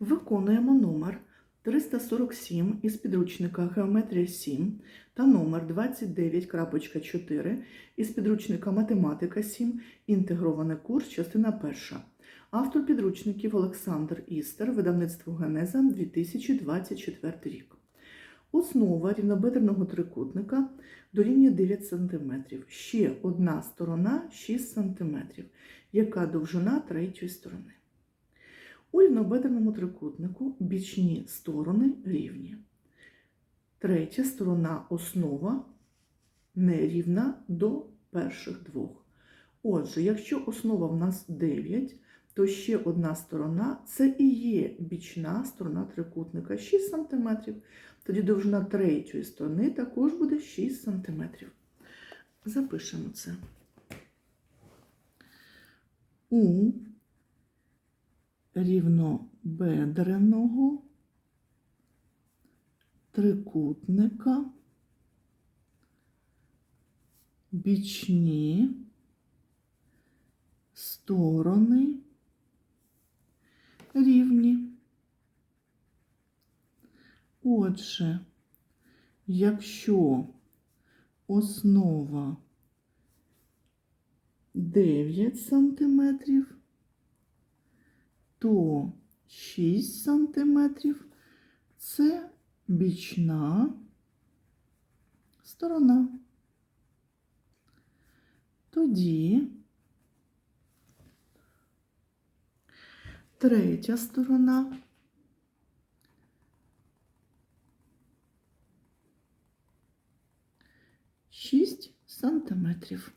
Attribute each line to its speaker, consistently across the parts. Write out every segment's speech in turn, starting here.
Speaker 1: Виконуємо номер 347 із підручника Геометрія 7 та номер 29.4 із підручника Математика 7. Інтегрований курс, частина перша. Автор підручників Олександр Істер, видавництво Генеза 2024 рік. Основа рівнобедреного трикутника дорівнює 9 см. Ще одна сторона 6 см. Яка довжина третьої сторони? У рівнобедреному трикутнику бічні сторони рівні. Третя сторона основа нерівна до перших двох. Отже, якщо основа в нас 9, то ще одна сторона це і є бічна сторона трикутника 6 см. Тоді довжина третьої сторони також буде 6 см. Запишемо це. У рівнобедреного трикутника бічні сторони рівні. Отже, якщо основа 9 сантиметрів, то 6 сантиметрів це бічна сторона. Тоді третя сторона шість сантиметрів.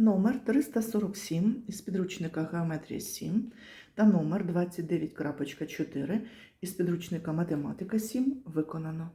Speaker 1: Номер 347 із підручника Геометрія 7 та номер 29.4 із підручника Математика 7 виконано.